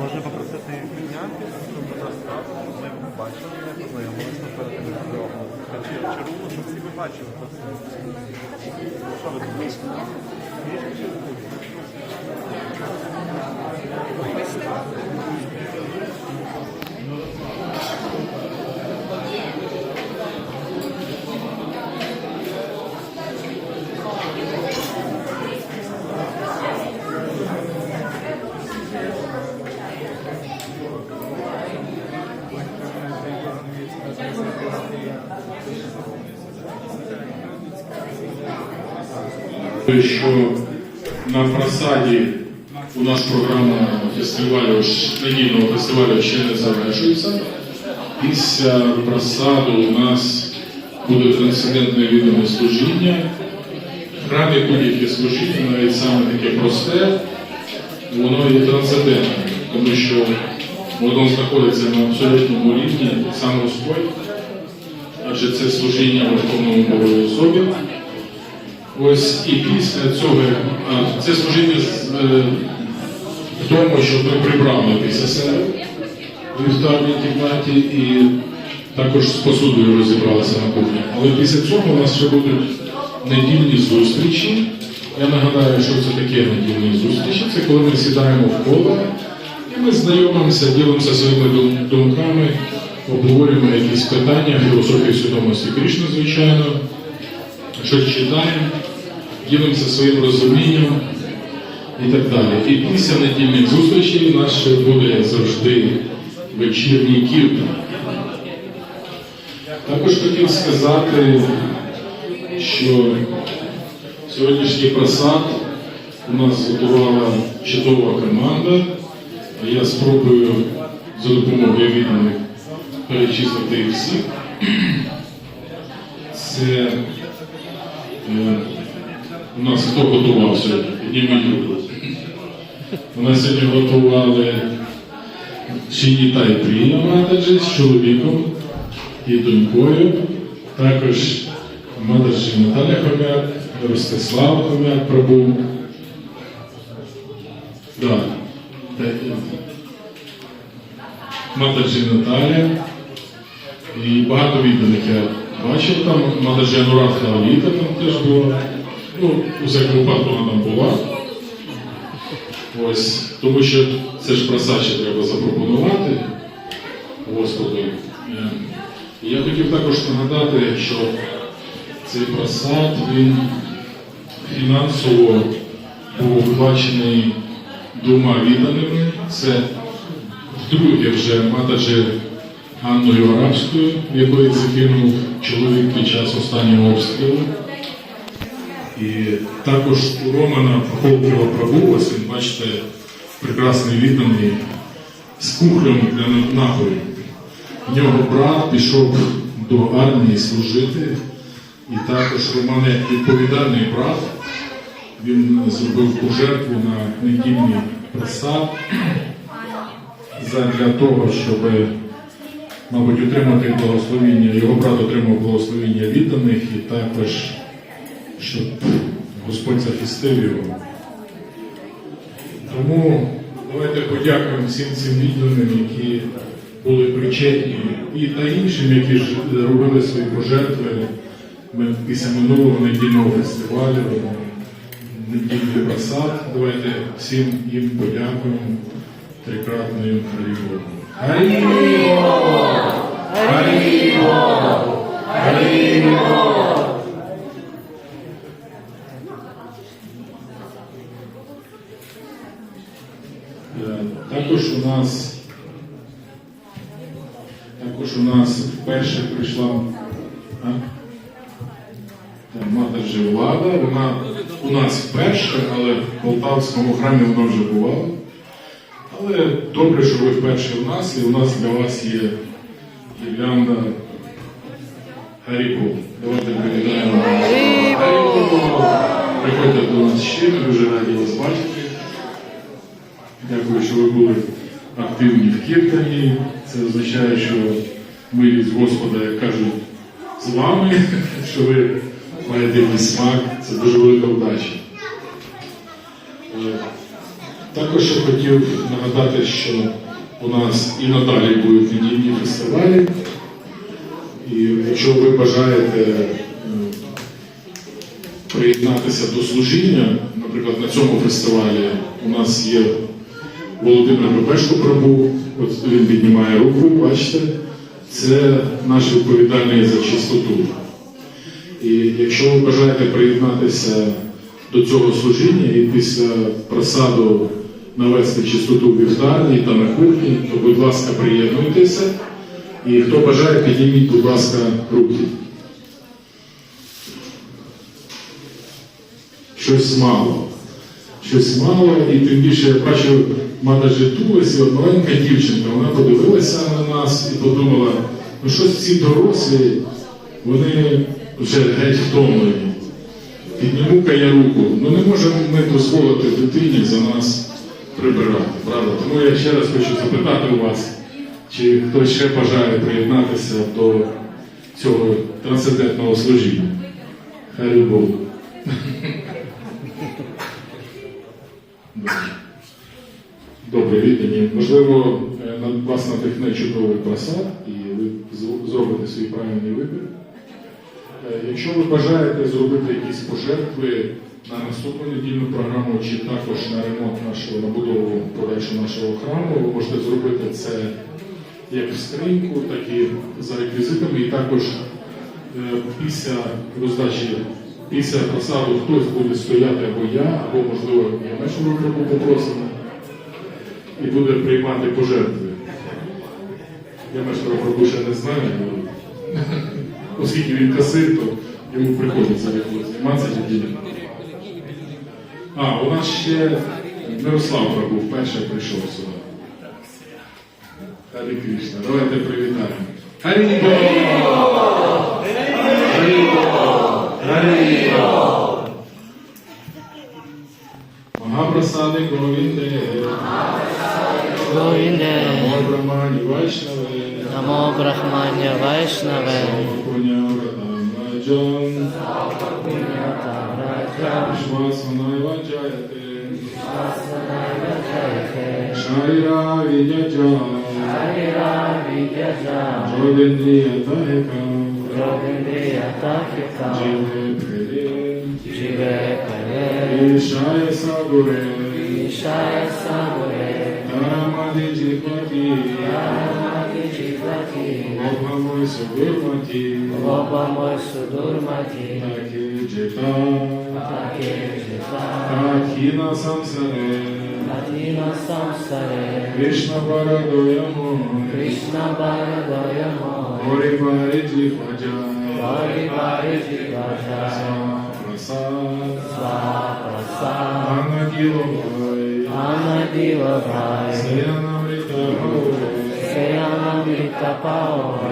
Можна попросити підняти, щоб нас ми бачили, не познайомилися перед як зробимо. Чарунку, щоб всі ви бачили. хто це. Що ви думаєте? Книжки чи що на просаді у нас програма фестивалю, недільного фестивалю ще не завершується. Після просаду у нас буде трансцендентне відоме служіння. Храмі будь-яке служіння, навіть саме таке просте, воно є трансцендентним, тому що воно знаходиться на абсолютному рівні, сам Господь, адже це служіння Верховному Богу особі. Ось і після цього це служіння е, в тому, що ми прибрали після себе в вівтарній кімнаті і також з посудою розібралися на кухні. Але після цього у нас ще будуть недільні зустрічі. Я нагадаю, що це таке недільні зустрічі. Це коли ми сідаємо в коло і ми знайомимося, ділимося своїми думками, обговорюємо якісь питання філософії свідомості Кришни, звичайно щось читаємо, ділимося своїм розумінням і так далі. І після недільних зустрічей у нас ще буде завжди вечірній кірт. Також хотів сказати, що сьогоднішній просад у нас готувала чудова команда. Я спробую за допомогою відданих перечислити їх всіх. Це Е, У нас хто готував сьогодні? Підніміть руку. У нас сьогодні готували Шиніта і Прія Матаджі з чоловіком і донькою. Також Матаджі Наталя Хомяк, Ростислав Хомяк пробув. Да. Матаджі Наталя. І багато відданих я бачив там, Матаджі Анурадха Аліта там теж була. Ну, у всякому випадку вона там була. Ось, тому що це ж просачі треба запропонувати Господу. Е, і Я хотів також нагадати, що цей просад, він фінансово був виплачений двома відданими. Це вдруге вже Матаджі Анною Арабською, якої загинув чоловік під час останнього обстрілу. І також у Романа Холкова Прабу, він, бачите, прекрасний відданий з кухлем для напою. В нього брат пішов до армії служити, і також Роман як відповідальний брат, він зробив пожертву на недільний просад для того, щоб мабуть, отримати благословіння, його брат отримав благословіння відданих і також, щоб Господь захистив його. Тому давайте подякуємо всім цим відданим, які були причетні, і та іншим, які ж робили свої пожертви. Ми після минулого недільного фестивалю, недільний просад. Давайте всім їм подякуємо трикратною Харібогу. Харібо! Е, Також у нас також у нас вперше прийшла а? Мати вже влада. Вона у нас вперше, але в Полтавському храмі вона вже бувала. Але добре, що ви вперше у нас, і у нас для вас є гірлянда Харібу. Давайте привітаємо. Приходьте до нас ще, ми дуже раді вас бачити. Дякую, що ви були активні в Кіртані. Це означає, що милість Господа, як кажуть, з вами, що ви маєте якийсь смак. Це дуже велика вдача. Е, Також я хотів нагадати, що у нас і надалі будуть недільні фестивалі. І якщо ви бажаєте приєднатися до служіння, наприклад, на цьому фестивалі у нас є Володимир Бебешко Прабу, от він піднімає руку, бачите, це наш відповідальний за чистоту. І якщо ви бажаєте приєднатися до цього служіння і після просаду навести чистоту в вівтарні та на кухні, то, будь ласка, приєднуйтеся. І хто бажає, підніміть, будь ласка, руки. Щось мало. Щось мало, і тим більше я бачу мата Житулесі, от маленька дівчинка, вона подивилася на нас і подумала, ну щось ці дорослі, вони вже геть втомлені. Підніму-ка я руку. Ну не можемо ми дозволити дитині за нас прибирати, правда? Тому я ще раз хочу запитати у вас, чи хтось ще бажає приєднатися до цього трансцендентного служіння. Хай любов. Добре. Віддані. Можливо, е, вас надихне чудовий просад, і ви зробите свій правильний вибір. Е, Якщо ви бажаєте зробити якісь пожертви на наступну недільну програму, чи також на ремонт нашого, на будову подальшу нашого храму, ви можете зробити це як в скриньку, так і за реквізитами, і також е, після роздачі, після просаду хтось буде стояти або я, або, можливо, я нашу випадку попросимо, і буде приймати пожертви. Я нашого випадку ще не знаю, але оскільки він касир, то йому приходиться займатися ділом. А, у нас ще Мирослав Прабу вперше прийшов сюди. Харі Кришна. Давайте привітаємо. Харі Бо! Харі Бо! Харі Бо! Махапрасади Говінде. Govinde, Намо Брамані Вайшнаве. Namo Brahmanya Vaishnave, Пуня Радам Раджан. Ishaya Sagure, Ishaya Sagure, Ramadi Jipati, Ramadi Jipati, Obamoy Sudurmati, Obamoy Sudurmati, Ake Jita, Ake Jita, Akina Samsare, Akina Samsare, Krishna Bharadoyamo, Krishna Bharadoyamo, Hare Krishna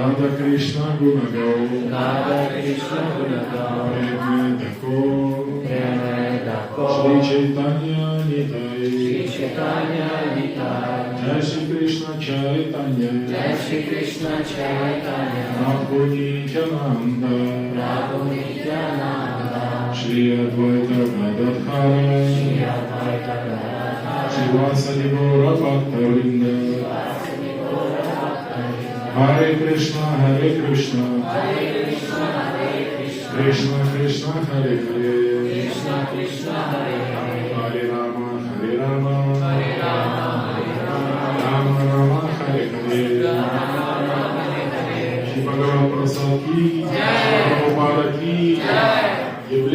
Nada Krishna Gunagau Nada Krishna Gunagau Prevenda Ko Prevenda Ko Sri Chaitanya Nidai. Sri Chaitanya Nidai. Preme Dako, Шри Чайтанья Нитай. Chaitanya Nitai, Jai Shri Krishna Chaitanya. Jai Shri Krishna Chaitanya, Prabhu Nityananda. Prabhu Nityananda, Shri Advaita Gadadhara. Shri Advaita Gadadhara, Shivasadi Gaura Bhaktavinda. Hare Krishna, Hare Krishna. Krishna Krishna, Hare Hare.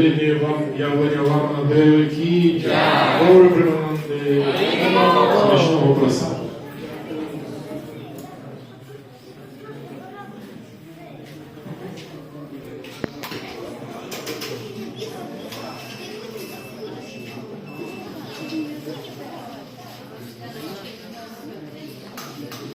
Явление вам, явление вам на Деве ки, Гаура Примананде, Смешного Прасада.